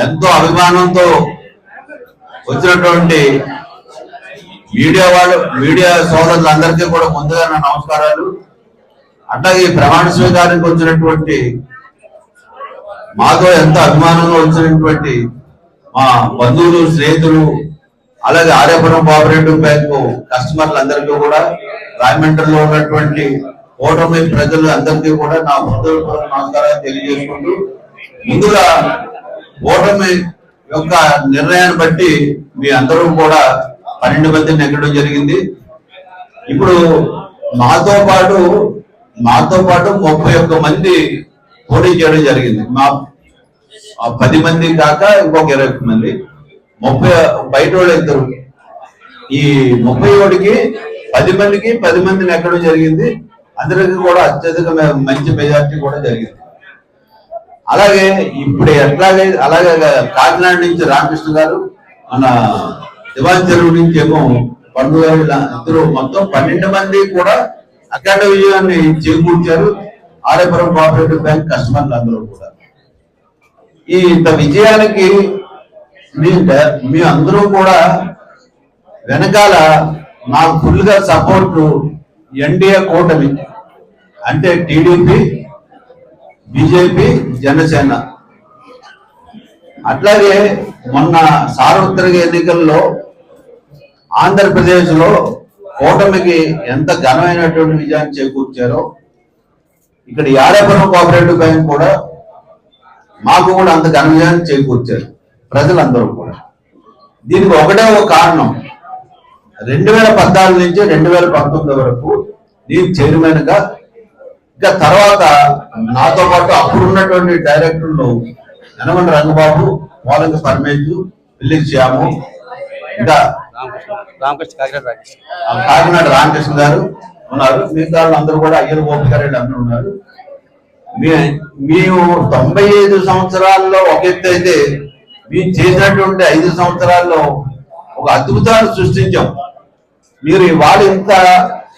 ఎంతో అభిమానంతో వచ్చినటువంటి మీడియా వాళ్ళు మీడియా సోదరులందరికీ కూడా ముందుగా నా నమస్కారాలు. అట్లాగే ఈ ప్రమాణ స్వీకారానికి వచ్చినటువంటి మాతో ఎంతో అభిమానంగా వచ్చినటువంటి మా బంధువులు స్నేహితులు అలాగే ఆర్యపురం కోఆపరేటివ్ బ్యాంకు కస్టమర్లు అందరికీ కూడా రాజమండ్రిలో ఉన్నటువంటి ఓటమి ప్రజలు అందరికీ కూడా నా హృదయపూర్వక నమస్కారాలు తెలియజేసుకుంటూ ముందుగా ఓటమి యొక్క నిర్ణయాన్ని బట్టి మీ అందరూ కూడా పన్నెండు మందిని ఎక్కడం జరిగింది. ఇప్పుడు మాతో పాటు మాతో పాటు ముప్పై ఒక్క మంది పోటీ చేయడం జరిగింది. మా పది మంది కాక ఇంకొక ఇరవై ఒక్క మంది. ముప్పై బయట వాళ్ళు ఇద్దరు. ఈ ముప్పై ఒకటికి పది మందికి పది మందిని ఎక్కడం జరిగింది. అందరికీ కూడా అత్యధిక మంచి మెజార్టీ కూడా జరిగింది. అలాగే ఇప్పుడు ఎట్లాగే అలాగే కాకినాడ నుంచి రామకృష్ణ గారు మన దివాన్ చెరువు నుంచి ఏమో పండుగ అందరూ ఇద్దరు మొత్తం పన్నెండు మంది కూడా అఖండ విజయాన్ని చేకూర్చారు. ఆర్యపురం కోఆపరేటివ్ బ్యాంక్ కస్టమర్లు అందరూ కూడా. ఈ ఇంత విజయానికి మీ మీ అందరూ కూడా వెనకాల నాకు ఫుల్గా సపోర్ట్ ఎన్డీఏ కూటమి అంటే టీడీపీ బీజేపీ జనసేన. అట్లాగే మొన్న సార్వత్రిక ఎన్నికల్లో ఆంధ్రప్రదేశ్లో కూటమికి ఎంత ఘనమైనటువంటి విజయాన్ని చేకూర్చారో ఇక్కడ యాడపురం కోఆపరేటివ్ బ్యాంక్ కూడా మాకు కూడా అంత ఘన విజయాన్ని చేకూర్చారు ప్రజలందరూ కూడా. దీనికి ఒకటే ఒక కారణం. రెండు వేల పద్నాలుగు నుంచి రెండు వేల పంతొమ్మిది వరకు నేను చైర్మన్గా ఇంకా తర్వాత నాతో పాటు అప్పుడు ఉన్నటువంటి డైరెక్టర్లు యనమల రంగబాబు పోలంక పరమేశు పిల్లి శ్యాము ఇంకా రామకృష్ణ కాకినాడ రామకృష్ణ గారు ఉన్నారు. మిగతా అందరూ కూడా అయ్యర్ గోపికారెడ్డి అందరూ ఉన్నారు. మేము తొంభై ఐదు సంవత్సరాల్లో ఒక ఎత్తు అయితే మేము చేసినటువంటి ఐదు సంవత్సరాల్లో ఒక అద్భుతాన్ని సృష్టించాం. మీరు ఇవాళ ఇంత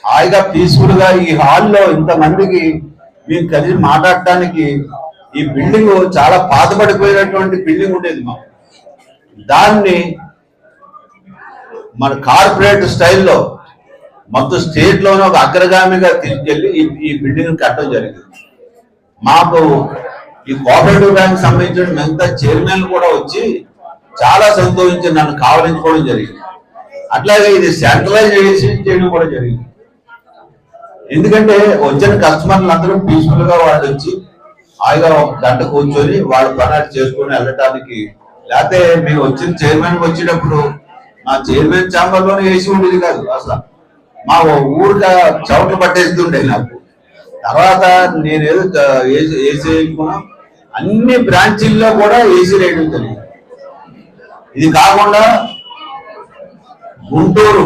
హాయిగా పీస్ఫుల్గా ఈ హాల్లో ఇంతమందికి మేము కలిసి మాట్లాడటానికి ఈ బిల్డింగ్ చాలా పాతబడిపోయినటువంటి బిల్డింగ్ ఉండేది మాకు. దాన్ని మన కార్పొరేట్ స్టైల్లో మొత్తం స్టేట్లోనే ఒక అగ్రగామిగా తీసుకెళ్ళి ఈ ఈ బిల్డింగ్ కట్టడం జరిగింది. మాకు ఈ కోఆపరేటివ్ బ్యాంక్ సంబంధించిన మిగతా చైర్మన్ కూడా వచ్చి చాలా సంతోషించి నన్ను కావలించుకోవడం జరిగింది. అట్లాగే ఇది సెంట్రలైజేషన్ చేయడం కూడా జరిగింది. ఎందుకంటే వచ్చిన కస్టమర్లు అందరూ పీస్ఫుల్గా వాళ్ళు వచ్చి హాయిగా ఒక గంట కూర్చొని వాళ్ళ పని చేసుకొని వెళ్ళటానికి లేకపోతే మేము వచ్చిన చైర్మన్ వచ్చేటప్పుడు మా చైర్మన్ ఛాంబర్లోనే ఏసీ ఉండేది కాదు అసలు. మా ఊరిగా చౌట్లు పట్టేస్తుండే నాకు. తర్వాత నేనేదో ఏసీ వేసుకున్నా అన్ని బ్రాంచీల్లో కూడా ఏసీ రేట్ జరిగింది ఇది కాకుండా గుంటూరు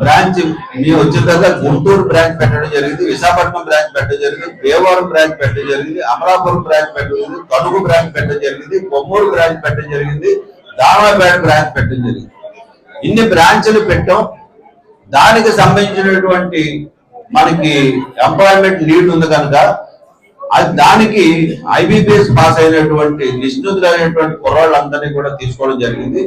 బ్రాంచ్ మీ వచ్చిన తర్వాత గుంటూరు బ్రాంచ్ పెట్టడం జరిగింది విశాఖపట్నం బ్రాంచ్ పెట్టడం జరిగింది భీమవరం బ్రాంచ్ పెట్టడం జరిగింది అమలాపురం బ్రాంచ్ పెట్టడం జరిగింది కనుగు బ్రాంచ్ పెట్టడం జరిగింది కొమ్మూరు బ్రాంచ్ పెట్టడం జరిగింది దామపేట బ్రాంచ్ పెట్టడం జరిగింది. ఇన్ని బ్రాంచ్లు పెట్టాం. దానికి సంబంధించినటువంటి మనకి ఎంప్లాయ్మెంట్ నీడ్ ఉంది కనుక అది దానికి ఐబీపీఎస్ పాస్ అయినటువంటి నిష్ణుతులైనటువంటి కుర్రాళ్ళందరినీ కూడా తీసుకోవడం జరిగింది.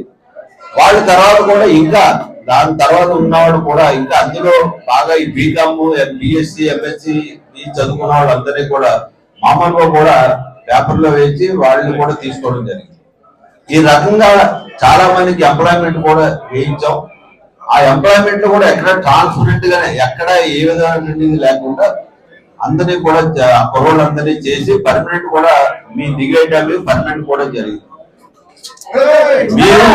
వాళ్ళ తర్వాత కూడా ఇంకా దాని తర్వాత ఉన్నవాడు కూడా ఇంకా అందులో బాగా ఈ బీకామ్ బిఎస్సి ఎంఎస్సి ఈ చదువుకున్న వాళ్ళందరినీ కూడా మామూలుగా కూడా పేపర్లో వేసి వాళ్ళని కూడా తీసుకోవడం జరిగింది. ఈ రకంగా చాలా మందికి ఎంప్లాయ్మెంట్ కూడా వేయించాం. ఆ ఎంప్లాయ్మెంట్లో కూడా ఎక్కడ ట్రాన్స్పరెంట్ గానే ఎక్కడ ఏ విధమైనది లేకుండా అందరినీ కూడా కుర్రోళ్ళందరినీ చేసి పర్మనెంట్ కూడా మీ దిగేటవి పర్మనెంట్ కూడా జరిగింది. మీరు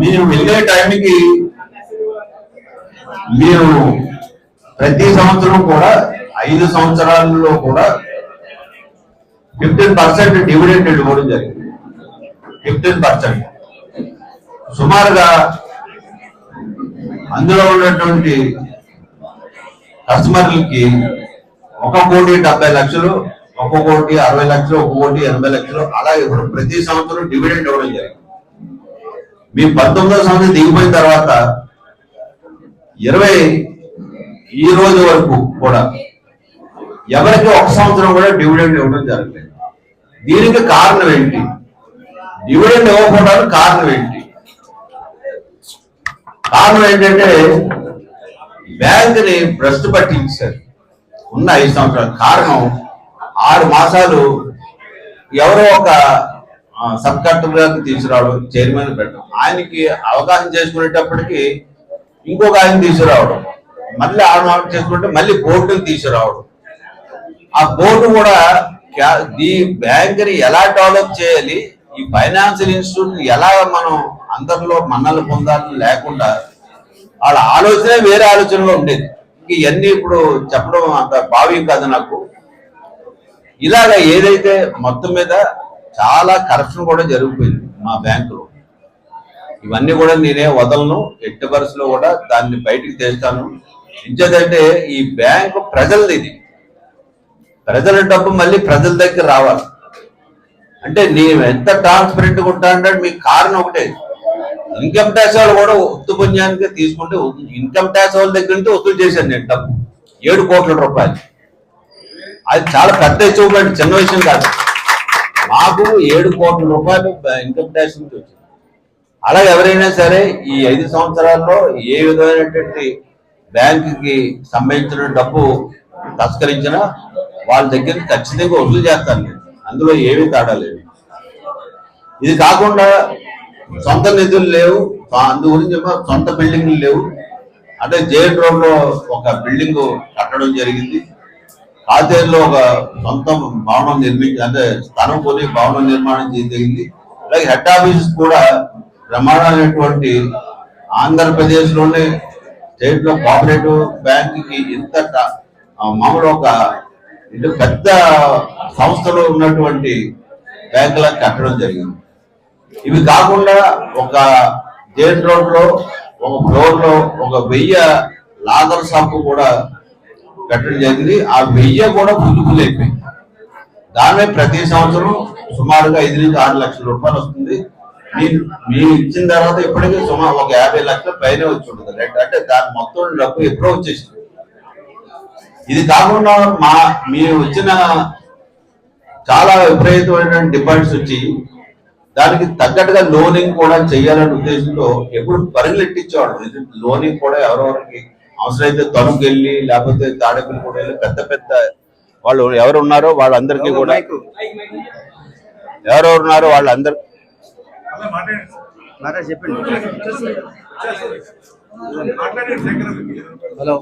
మీరు వెళ్ళే టైంకి మీరు ప్రతి సంవత్సరం కూడా ఐదు సంవత్సరాల్లో కూడా ఫిఫ్టీన్ పర్సెంట్ డివిడెండ్ ఇవ్వడం జరిగింది. Fifteen percent. సుమారుగా అందులో ఉన్నటువంటి కస్టమర్లకి ఒక కోటి డెబ్బై లక్షలు ఒక్కొక్కటి అరవై లక్షలు ఒక్కొక్కటి ఎనభై లక్షలు. అలా ఇప్పుడు ప్రతి సంవత్సరం డివిడెండ్ ఇవ్వడం జరిగింది. మీ పంతొమ్మిదో సంవత్సరం దిగిపోయిన తర్వాత ఇరవై ఈ రోజు వరకు కూడా ఎవరికి ఒక సంవత్సరం కూడా డివిడెండ్ ఇవ్వడం జరగలేదు దీనికి కారణం ఏంటి? డివిడెండ్ ఇవ్వకపోవడానికి కారణం ఏంటి? కారణం ఏంటంటే బ్యాంకుని భ్రష్టు పట్టించారు. ఉన్న ఐదు సంవత్సరాలు. కారణం ఆరు మాసాలు ఎవరో ఒక సబ్ కలెక్టర్ తీసుకురావడం చైర్మన్ పెట్టడం. ఆయనకి అవగాహన చేసుకునేటప్పటికి ఇంకొక ఆయన తీసుకురావడం. మళ్ళీ ఆరు మాసాలు చేసుకుంటే మళ్ళీ బోర్డుని తీసుకురావడం. ఆ బోర్డు కూడా ఈ బ్యాంక్ని ఎలా డెవలప్ చేయాలి ఈ ఫైనాన్షియల్ ఇన్స్టిట్యూట్ ఎలా మనం అందరిలో మన్నలు పొందాలని లేకుండా వాళ్ళ ఆలోచనే వేరే ఆలోచనగా ఉండేది. ఇవన్నీ ఇప్పుడు చెప్పడం అంత భావ్యం కాదు నాకు. ఇలాగ ఏదైతే మొత్తం మీద చాలా కరప్షన్ కూడా జరిగిపోయింది మా బ్యాంకులో. ఇవన్నీ కూడా నేనే వదలను ఎట్టి వరుసలో కూడా దాన్ని బయటికి తెస్తాను. ఇంచేదంటే ఈ బ్యాంకు ప్రజలది ఇది. ప్రజల డబ్బు మళ్ళీ ప్రజల దగ్గర రావాలి. అంటే నేను ఎంత ట్రాన్స్పరెంట్గా ఉంటా అంటే మీకు కారణం ఒకటే. ఇన్కమ్ ట్యాక్స్ వాళ్ళు కూడా ఒత్తు పుణ్యానికి తీసుకుంటే ఇన్కమ్ ట్యాక్స్ వాళ్ళ దగ్గర నుంచి వసూలు చేశాను నేను డబ్బు. ఏడు కోట్ల రూపాయలు. అది చాలా పెద్ద అచీవ్మెంట్ చిన్న విషయం కాదు. మాకు ఏడు కోట్ల రూపాయలు ఇన్కమ్ ట్యాక్స్ నుంచి వచ్చింది. అలా ఎవరైనా సరే ఈ ఐదు సంవత్సరాల్లో ఏ విధమైనటువంటి బ్యాంకుకి సంబంధించిన డబ్బు తస్కరించినా వాళ్ళ దగ్గర ఖచ్చితంగా వసూలు చేస్తాను నేను. అందులో ఏమీ తేడా లేదు. ఇది కాకుండా సొంత నిధులు లేవు. అందు గురించి సొంత బిల్డింగ్లు లేవు. అంటే జేఎన్ రోడ్లో ఒక బిల్డింగ్ కట్టడం జరిగింది. కాతేరులో ఒక సొంత భవనం నిర్మించి అంటే స్థలం కొని భవనం నిర్మాణం చేయగలిగింది జరిగింది. అలాగే హెడ్ ఆఫీస్ కూడా ప్రమాణమైనటువంటి ఆంధ్రప్రదేశ్లోనే స్టేట్లో కోఆపరేటివ్ బ్యాంక్కి ఇంత మామూలు ఒక ఇటు పెద్ద సంస్థలో ఉన్నటువంటి బ్యాంకులకు కట్టడం జరిగింది. ఇవి కాకుండా ఒక జైన్ రోడ్లో ఒక ఫ్లోర్లో ఒక వెయ్యి లాగర్ షాప్ కూడా కట్టడం జరిగింది. ఆ వెయ్యి కూడా ఫుల్ అయిపోయింది దాని ప్రతి సంవత్సరం సుమారుగా ఐదు నుంచి ఆరు లక్షల రూపాయలు వస్తుంది. మీరు మీరు ఇచ్చిన తర్వాత ఇప్పటికీ సుమారు ఒక యాభై లక్షల పైన వచ్చి ఉంటుంది. అంటే దాని మొత్తం డబ్బు ఎప్పుడో వచ్చేసింది. ఇది కాకుండా మా మీరు వచ్చిన చాలా విపరీతమైన డిమాండ్స్ వచ్చి దానికి తగ్గట్టుగా లోనింగ్ కూడా చేయాలనే ఉద్దేశంతో ఎప్పుడు పరిగెట్టించేవాడు లోనింగ్ కూడా ఎవరెవరికి అవసరమైతే తణుకు వెళ్ళి లేకపోతే తాడేపల్లి కూడా వెళ్ళి పెద్ద పెద్ద వాళ్ళు ఎవరు ఉన్నారో వాళ్ళందరికీ కూడా ఎవరెవరు ఉన్నారో వాళ్ళందరూ చెప్పండి. హలో.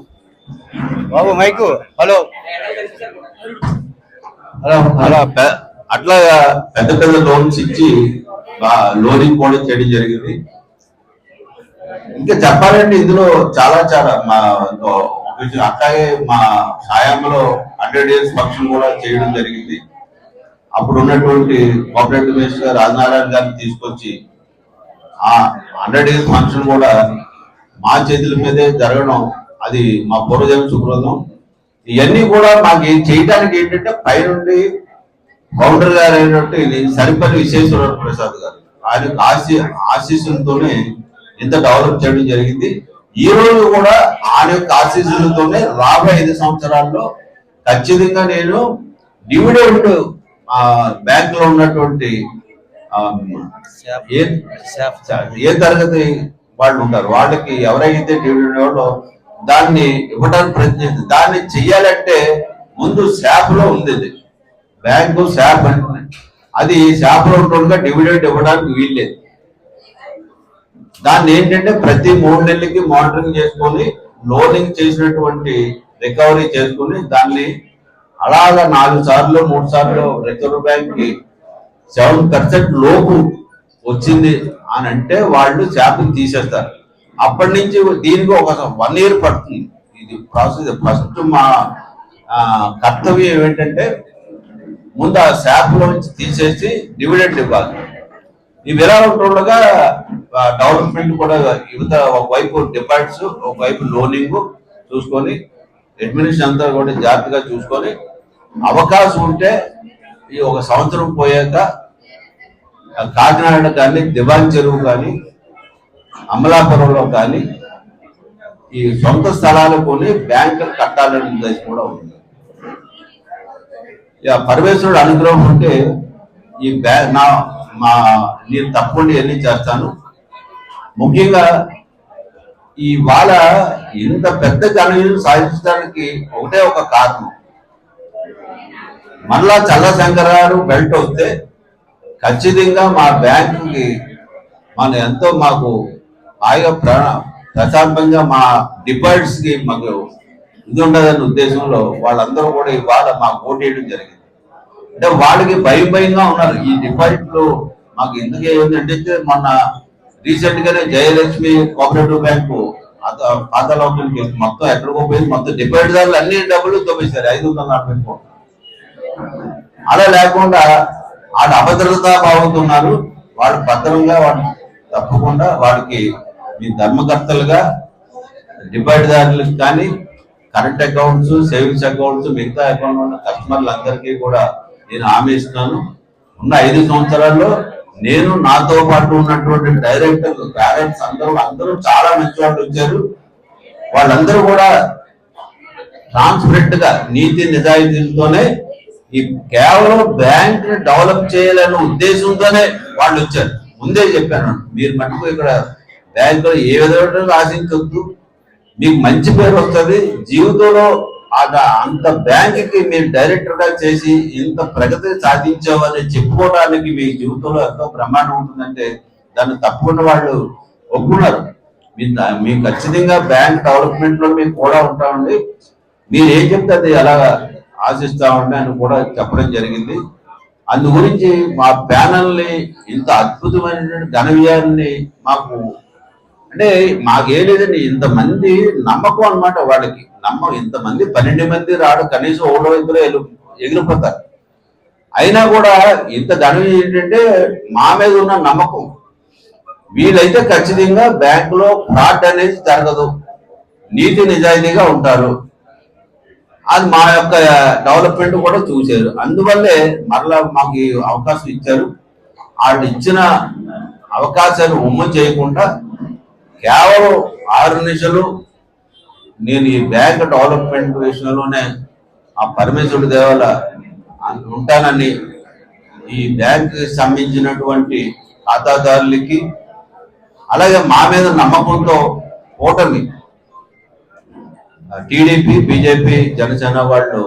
బాబు మైకు. హలో. అలా అలా పె- అట్లా పెద్ద పెద్ద లోన్స్ ఇచ్చి లోనింగ్ కూడా చేయడం జరిగింది. ఇంకా చెప్పాలంటే ఇందులో చాలా చాలా మా అట్లాగే మా సాయంలో హండ్రెడ్ ఇయర్స్ ఫంక్షన్ కూడా చేయడం జరిగింది. అప్పుడు ఉన్నటువంటి కోఆపరేటివ్ మినిస్టర్ రాజనారాయణ గారిని తీసుకొచ్చి ఆ హండ్రెడ్ ఇయర్స్ ఫంక్షన్ కూడా మా చేతుల మీదే జరగడం అది మా పూర్వజన్మ సుకృతం. ఇవన్నీ కూడా మాకు చేయడానికి ఏంటంటే పైనుండి ఫౌండర్ గారు అయినటువంటి సరిపల్లి విశ్వేశ్వర ప్రసాద్ గారు. ఆయన ఆశీ ఆశీస్సులతోనే ఎంత డెవలప్ చేయడం జరిగింది. ఈ రోజు కూడా ఆయన యొక్క ఆశీస్సులతోనే రాబోయే ఐదు సంవత్సరాల్లో ఖచ్చితంగా నేను డివిడెంట్ బ్యాంక్లో ఉన్నటువంటి ఏ? ఏ తరగతి వాళ్ళు ఉంటారు? వాళ్ళకి ఎవరైతే డివిడెంట్ ఇవ్వడో దాన్ని ఇవ్వడానికి ప్రయత్నించింది. దాన్ని చెయ్యాలంటే ముందు శాప్లో ఉంది బ్యాంకు శాప్ అంటే అది శాప్లో ఉంటుండగా డివిడెంట్ ఇవ్వడానికి వీల్లేదు. దాన్ని ఏంటంటే ప్రతి మూడు నెలలకి మానిటరింగ్ చేసుకొని లోనింగ్ చేసినటువంటి రికవరీ చేసుకొని దాన్ని అలాగా నాలుగు సార్లు మూడు సార్లు రిజర్వ్ బ్యాంక్కి సెవెన్ పర్సెంట్ లోపు వచ్చింది అని అంటే వాళ్ళు శాపని తీసేస్తారు. అప్పటి నుంచి దీనికి ఒక వన్ ఇయర్ పడుతుంది. ఇది ప్రాసెస్ ఫస్ట్ మా కర్తవ్యం ఏంటంటే ముందు ఆ శాప్ నుంచి తీసేసి డివిడెంట్ ఇవ్వాలి. ఈ విరాళం ఉంటుండగా డెవలప్మెంట్ కూడా యువత ఒకవైపు డిపాజిట్స్ ఒకవైపు లోనింగ్ చూసుకొని అడ్మినిస్ట్రేషన్ అంతా కూడా జాగ్రత్తగా చూసుకొని అవకాశం ఉంటే ఈ ఒక సంవత్సరం పోయాక కాకినాడ కానీ దివాన్ చెరువు కానీ అమలాపురంలో కానీ ఈ సొంత స్థలాలు కొని బ్యాంకులు కట్టాలనే ఉద్దేశం కూడా ఉంది. ఇక పరమేశ్వరుడు అనుగ్రహం ఉంటే ఈ బ్యా నా మా నేను తప్పకుండా అన్ని చేస్తాను. ముఖ్యంగా ఇవాళ ఇంత పెద్ద ఘనవిజయం సాధించడానికి ఒకటే ఒక కారణం. మళ్ళా చల్ల శంకరారు బెల్ట్ వస్తే ఖచ్చితంగా మా బ్యాంకుకి మన ఎంతో మాకు హాయిగా ప్ర ప్రశాంతంగా మా డిపాజిట్స్కి మాకు ఇది ఉండదన్న ఉద్దేశంలో వాళ్ళందరూ కూడా ఇవాళ మాకు ఓటేయడం జరిగింది. అంటే వాళ్ళకి భయం భయంగా ఉన్నారు. ఈ డిపాజిట్లు మాకు ఎందుకు ఏంటంటే మొన్న రీసెంట్ గానే జయలక్ష్మి కోఆపరేటివ్ బ్యాంకు అత- పాతలోకి మొత్తం ఎక్కడికో పోయింది. మొత్తం డిపాజిట్ దారులు అన్ని డబ్బులు తొమ్మిసారు ఐదు వందల నలభై కోట్లు. అలా లేకుండా వాళ్ళు అభద్రతా బాగుతున్నారు వాళ్ళు భద్రంగా వాళ్ళు తప్పకుండా వాళ్ళకి మీ ధర్మకర్తలుగా డిపాజిట్ దారులకు కానీ కరెంట్ అకౌంట్స్ సేవింగ్స్ అకౌంట్స్ మిగతా అకౌంట్ ఉన్న కస్టమర్లందరికీ కూడా నేను హామీ ఇస్తాను ఉన్న ఐదు సంవత్సరాల్లో నేను నాతో పాటు ఉన్నటువంటి డైరెక్టర్లు పేరెంట్స్ అందరూ అందరూ చాలా మంచి వాళ్ళు వచ్చారు. వాళ్ళందరూ కూడా ట్రాన్స్పరెంట్గా నీతి నిజాయితీలతోనే ఈ కేవలం బ్యాంక్ని డెవలప్ చేయాలనే ఉద్దేశంతోనే వాళ్ళు వచ్చారు. ముందే చెప్పాను మీరు మటుకు ఇక్కడ బ్యాంకులో ఏ విధంగా ఆశించొద్దు మీకు మంచి పేరు వస్తుంది. జీవితంలో అంత బ్యాంక్కి మీరు డైరెక్టర్గా చేసి ఇంత ప్రగతి సాధించామని చెప్పుకోవడానికి మీ జీవితంలో ఎంతో బ్రహ్మాండం ఉంటుందంటే దాన్ని తప్పకుండా వాళ్ళు ఒప్పుకున్నారు. మీ మీకు ఖచ్చితంగా బ్యాంక్ డెవలప్మెంట్లో మేము కూడా ఉంటామండి. మీరు ఏం చెప్తే అది అలా ఆశిస్తామండి అని కూడా చెప్పడం జరిగింది. అందు గురించి మా ప్యానల్ని ఇంత అద్భుతమైనటువంటి ఘన మాకు అంటే మాకేం లేదండి ఇంతమంది నమ్మకం అన్నమాట వాళ్ళకి. నమ్మకం ఇంతమంది పన్నెండు మంది రాడు కనీసం ఓడో ఇద్దరు ఎగిరిపోతారు. అయినా కూడా ఇంత ధనం ఏంటంటే మా మీద ఉన్న నమ్మకం. వీళ్ళైతే ఖచ్చితంగా బ్యాంకులో ఫ్రాడ్ అనేది జరగదు. నీతి నిజాయితీగా ఉంటారు. అది మా యొక్క డెవలప్మెంట్ కూడా చూశారు. అందువల్లే మరలా మాకు అవకాశం ఇచ్చారు. వాళ్ళు ఇచ్చిన అవకాశాలు ఉమ్మ చేయకుండా కేవలం ఆరు నిమిషాలు నేను ఈ బ్యాంక్ డెవలప్మెంట్ విషయంలోనే ఆ పరమేశ్వరుడు దేవాల ఉంటానని ఈ బ్యాంక్ సంబంధించినటువంటి ఖాతాదారులకి అలాగే మా మీద నమ్మకంతో ఓటమి టీడీపీ బీజేపీ జనసేన వాళ్ళు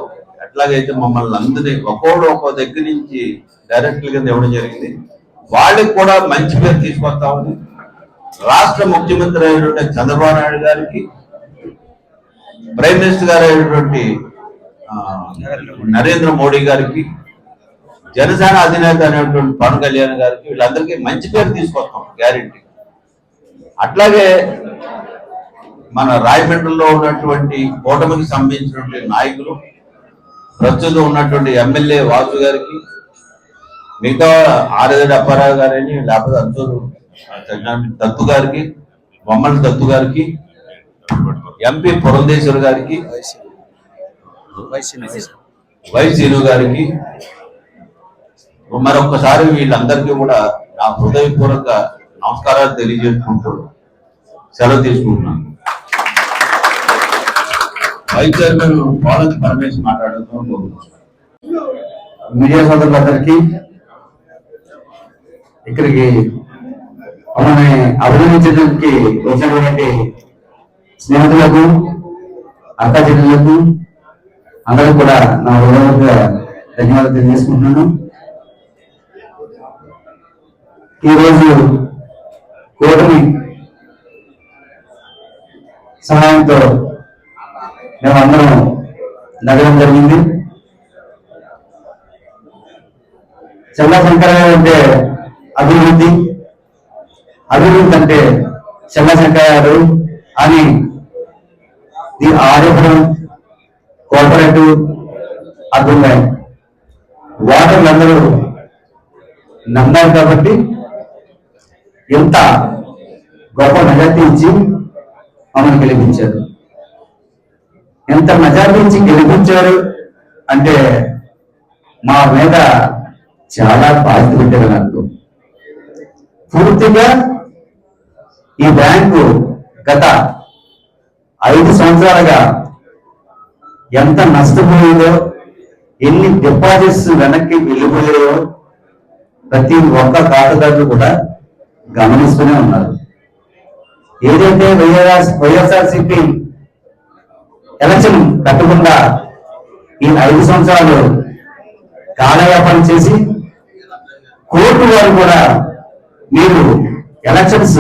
ఎట్లాగైతే మమ్మల్ని అందరినీ ఒక్కోడు ఒక్కో దగ్గర నుంచి డైరెక్ట్గా ఇవ్వడం జరిగింది వాళ్ళకి కూడా మంచి పేరు తీసుకొస్తా ఉంది. రాష్ట్ర ముఖ్యమంత్రి అయినటువంటి చంద్రబాబు నాయుడు గారికి ప్రైమ్ మినిస్టర్ గారు అయినటువంటి నరేంద్ర మోడీ గారికి జనసేన అధినేత అనేటువంటి పవన్ కళ్యాణ్ గారికి వీళ్ళందరికీ మంచి పేరు తీసుకొస్తాం గ్యారెంటీ. అట్లాగే మన రాయమండ్రిలో ఉన్నటువంటి కూటమికి సంబంధించినటువంటి నాయకులు ప్రస్తుతం ఉన్నటువంటి ఎమ్మెల్యే వాసు గారికి మిగతా ఆరేదడి అప్పారావు గారని లేకపోతే అంతూరు దత్తు గారికి బొమ్మల దత్తు గారికి ఎంపీ పురంధేశ్వర్ గారికి వై గారికి మరొకసారి వీళ్ళందరికీ కూడా నా హృదయపూర్వక నమస్కారాలు తెలియజేసుకుంటూ సెలవు తీసుకుంటున్నాను. వైస్ చైర్మన్ పాలక పరమేశ్వర్ మాట్లాడుతూ మీడియా సోదరులందరికీ ఇక్కడికి మమ్మల్ని అభినందించడానికి వచ్చినటువంటి స్నేహితులకు అక్క చెల్లెలకు అందరూ కూడా నా హృదయపూర్వక ధన్యవాదాలు తెలియజేసుకుంటున్నాను. ఈరోజు కూటమి సహాయంతో మేమందరం నగరం జరిగింది. చల్ల శంకరయ్య అంటే అభివృద్ధి అభివృద్ధి అంటే చల్ల అని ఈ ఆర్యపురం కోఆపరేటివ్ అర్థం వాటర్ వాటర్లు అందరూ నమ్మారు కాబట్టి ఎంత గొప్ప మెజార్టీ ఇచ్చి మమ్మల్ని గెలిపించారు. ఎంత మెజార్టీ ఇచ్చి గెలిపించారు అంటే మా మీద చాలా బాధ్యత పెట్టారు నాకు పూర్తిగా ఈ బ్యాంకు గత ఐదు సంవత్సరాలుగా ఎంత నష్టపోయిందో ఎన్ని డిపాజిట్స్ వెనక్కి వెళ్ళిపోయాయో ప్రతి ఒక్క ఖాతాదారులు కూడా గమనిస్తూనే ఉన్నారు. ఏదైతే వైఎస్ఆర్ వైఎస్ఆర్సిపి ఎలక్షన్ పెట్టకుండా ఈ ఐదు సంవత్సరాలు కాలయాపన చేసి కోర్టు వారు కూడా మీరు ఎలక్షన్స్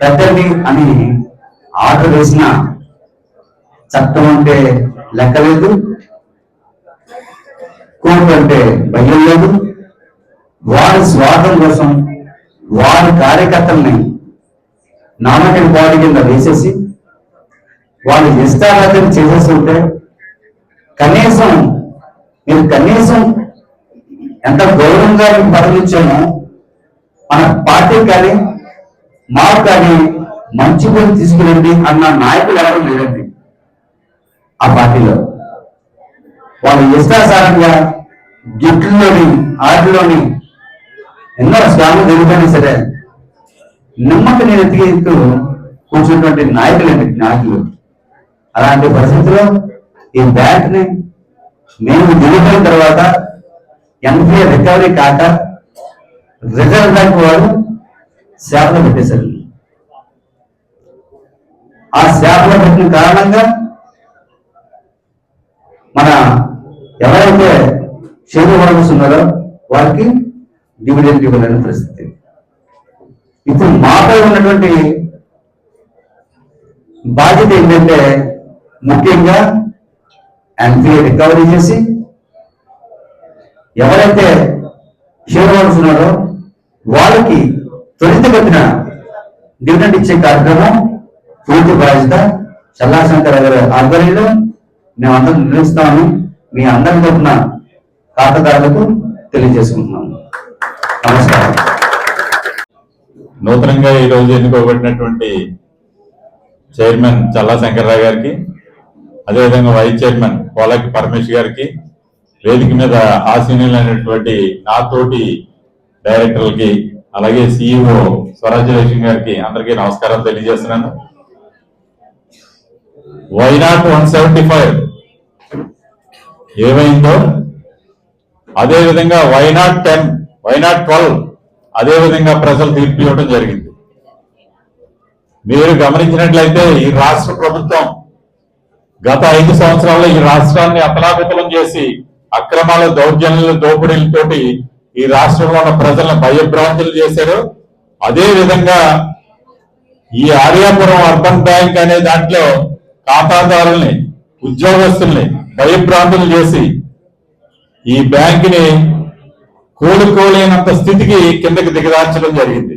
పెట్టండి అని ఆర్డర్ వేసిన చట్టం అంటే లెక్కలేదు కోర్టు అంటే భయం లేదు. వారి స్వార్థం కోసం వారి కార్యకర్తల్ని నామకం బాడీ కింద వేసేసి వాళ్ళు ఇష్టారాధన చేసేసి ఉంటే కనీసం మీరు కనీసం ఎంత గౌరవంగా మేము పదవి మన పార్టీకి కానీ మాకు కానీ మంచి పని తీసుకురండి అన్న నాయకులు ఎవరు లేదండి ఆ పార్టీలో. వాళ్ళు ఇష్టాసారంగా గిఫ్ట్లోని ఆటలోని ఎన్నో స్వామి జరిగిపోయినా సరే నిమ్మక నేను ఎత్తికేస్తూ కూర్చున్నటువంటి నాయకులండి నాయకులు. అలాంటి పరిస్థితుల్లో ఈ బ్యాంక్ మేము దిగిపోయిన తర్వాత ఎన్పిఏ రికవరీ కాక రిజర్వ్ బ్యాంక్ వారు సేవలు పెట్టేశారు. ఆ సేవలు పెట్టిన కారణంగా మన ఎవరైతే షేర్ హోల్డర్స్ ఉన్నారో వారికి డివిడెంట్ ఇవ్వలేని పరిస్థితి. ఇప్పుడు మాపై ఉన్నటువంటి బాధ్యత ఏంటంటే ముఖ్యంగా ఎంపీ రికవరీ చేసి ఎవరైతే షేర్ హోల్డర్స్ ఉన్నారో వాళ్ళకి త్వరితగతిన డివిడెంట్ ఇచ్చే కార్యక్రమం పూర్తి బాధ్యత చల్లాశంకర్ గారి ఆధ్వర్యంలో మేమందరం నిర్వహిస్తామని మీ అందరి తరఫున ఖాతాదారులకు తెలియజేసుకుంటున్నాము నమస్కారం. నూతనంగా ఈ రోజు ఎన్నుకోబడినటువంటి చైర్మన్ చల్లా శంకర్రావు గారికి అదేవిధంగా వైస్ చైర్మన్ కోలకి పరమేష్ గారికి వేదిక మీద ఆసీనులైనటువంటి నాతోటి డైరెక్టర్లకి అలాగే సిఇఓ స్వరాజ్యలక్ష్మి గారికి అందరికీ నమస్కారం తెలియజేస్తున్నాను. వైనాట్ వన్ సెవెంటీ ఫైవ్ ఏమైందో? అదే విధంగా వైనాట్ టెన్ వైనాట్ ట్వెల్వ్ అదేవిధంగా ప్రజలు తీర్పు ఇవ్వడం జరిగింది. మీరు గమనించినట్లయితే ఈ రాష్ట్ర ప్రభుత్వం గత ఐదు సంవత్సరాల్లో ఈ రాష్ట్రాన్ని అతలాకుతలం చేసి అక్రమాల దౌర్జన్యాల దోపిడీలతోటి ఈ రాష్ట్రంలో ఉన్న ప్రజలను భయభ్రాంతులు చేశారు. అదే విధంగా ఈ ఆర్యాపురం అర్బన్ బ్యాంక్ అనే దాంట్లో ఖాతాదారుల్ని ఉద్యోగస్తుల్ని భయభ్రాంతులు చేసి ఈ బ్యాంకుని కోలుకోలేనంత స్థితికి కిందకి దిగదార్చడం జరిగింది.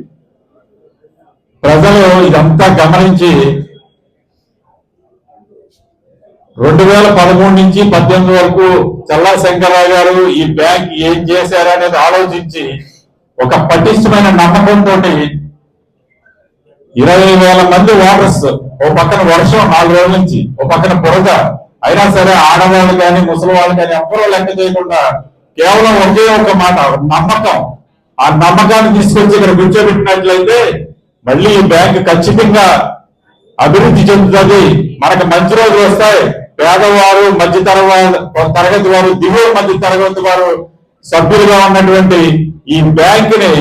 ప్రజలు ఇదంతా గమనించి రెండు వేల పదమూడు నుంచి పద్దెనిమిది వరకు చల్లా శంకరరావు గారు ఈ బ్యాంక్ ఏం చేశారనేది ఆలోచించి ఒక పటిష్టమైన నమ్మకంతో ఇరవై వేల మంది ఓటర్స్ ఓ పక్కన వర్షం నాలుగు రోజుల నుంచి ఓ పక్కన బురద అయినా సరే ఆడవాళ్ళు కానీ ముసలి వాళ్ళు కానీ ఎవరో లెక్క చేయకుండా కేవలం ఒకే ఒక మాట నమ్మకం. ఆ నమ్మకాన్ని తీసుకొచ్చి ఇక్కడ కూర్చోబెట్టినట్లయితే మళ్ళీ ఈ బ్యాంక్ ఖచ్చితంగా అభివృద్ధి చెందుతుంది. మనకు మంచి రోజులు వస్తాయి. పేదవారు మధ్య తరగతి వారు దిగువ మధ్య తరగతి వారు సభ్యులుగా ఉన్నటువంటి ఈ బ్యాంక్ని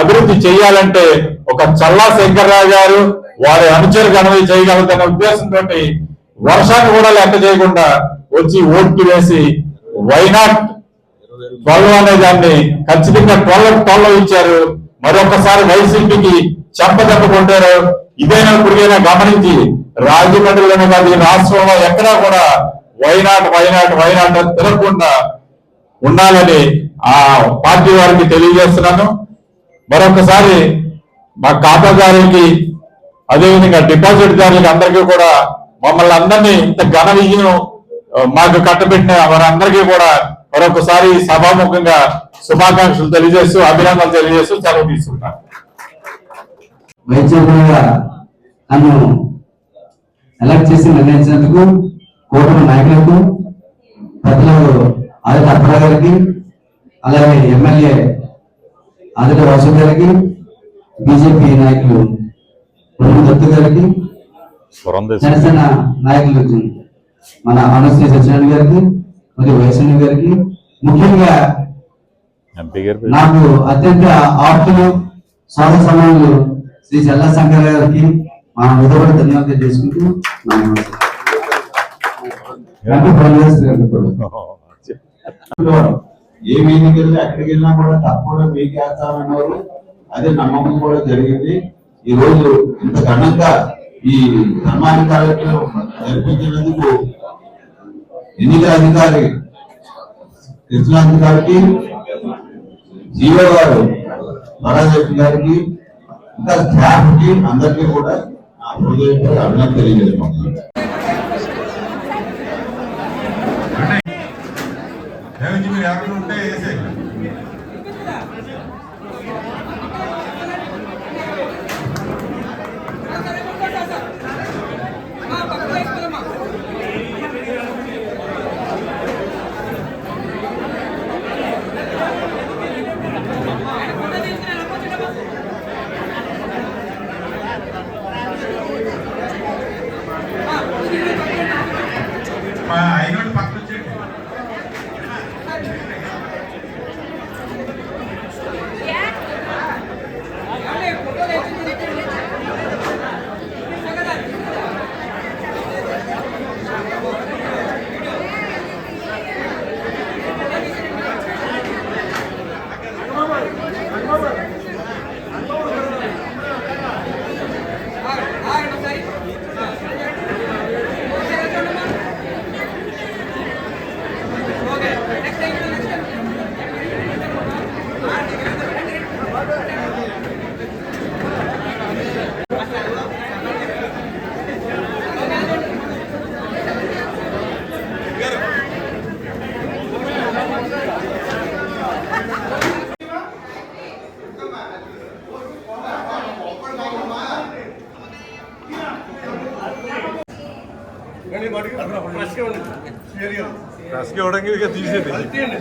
అభివృద్ధి చేయాలంటే ఒక చల్లా శంకర్రావు గారు వారి అనుచరు గణవి చేయగలుగుతున్న ఉద్దేశంతో వర్షాన్ని కూడా లెక్క చేయకుండా వచ్చి ఓట్లు వేసి వైనాట్ ట్వల్వ్ అనే దాన్ని ఖచ్చితంగా ట్వల్వ్ ట్వల్వ్ ఇచ్చారు. మరొకసారి వైసీపీకి చెంపదెబ్బ కొట్టారు. ఇదైనా ఇప్పటికైనా గమనించి రాజమండ్రిలోనే కాదు ఈ రాష్ట్రంలో ఎక్కడా కూడా వైనాట్ వైనాట్ వైనాట్ అని తిరగకుండా ఉండాలని ఆ పార్టీ వారికి తెలియజేస్తున్నాను. మరొకసారి మా ఖాతాదారులకి అదేవిధంగా డిపాజిట్ దారులకి అందరికీ కూడా మమ్మల్ని అందరినీ ఇంత ఘన విజయం మాకు కట్టబెట్టిన వారందరికీ కూడా మరొకసారి సభాముఖంగా శుభాకాంక్షలు తెలియజేస్తూ అభినందనలు తెలియజేస్తూ సెలవు తీసుకుంటాను. వైద్యులుగా నన్ను ఎలక్ట్ చేసి నిర్ణయించినందుకు కూటమి నాయకులకు పెద్దలు ఆదిత అప్పల గారికి అలాగే ఎమ్మెల్యే ఆదిత వాసు గారికి బీజేపీ నాయకులు బ్రహ్మ దత్తు గారికి జనసేన నాయకులు మన అనశ్రీ సత్యనారాయణ గారికి మరియు వైశ్వని గారికి. ముఖ్యంగా నాకు అత్యంత ఆప్తులు సోదర సమానులు శ్రీ చల్ల శంకర్ గారికి మా విధవడు ధన్యవాదాలు చేసుకుంటూ కూడా. ఏ మీదికి వెళ్ళి అక్కడికి వెళ్ళినా కూడా తప్పకుండా మీకు వేస్తామన్నారు అదే నమ్మకం కూడా జరిగింది ఈ రోజు ఇంత ఘనంగా ఈ ధర్మాన్ని కార్యక్రమం జరిపించినందుకు ఎన్నికల అధికారి కృష్ణాంత్ గారికి జీవో గారు గారికి స్టాఫ్కి అందరికీ కూడా నా హృదయపూర్వక అభినందన తెలియజేస్తున్నాను. మీరు ఉంటే వేసేయండి మా అయినోటి పక్కన వచ్చేయండి ఫ్రెష్గా ఇవ్వడానికి ఇక తీసేది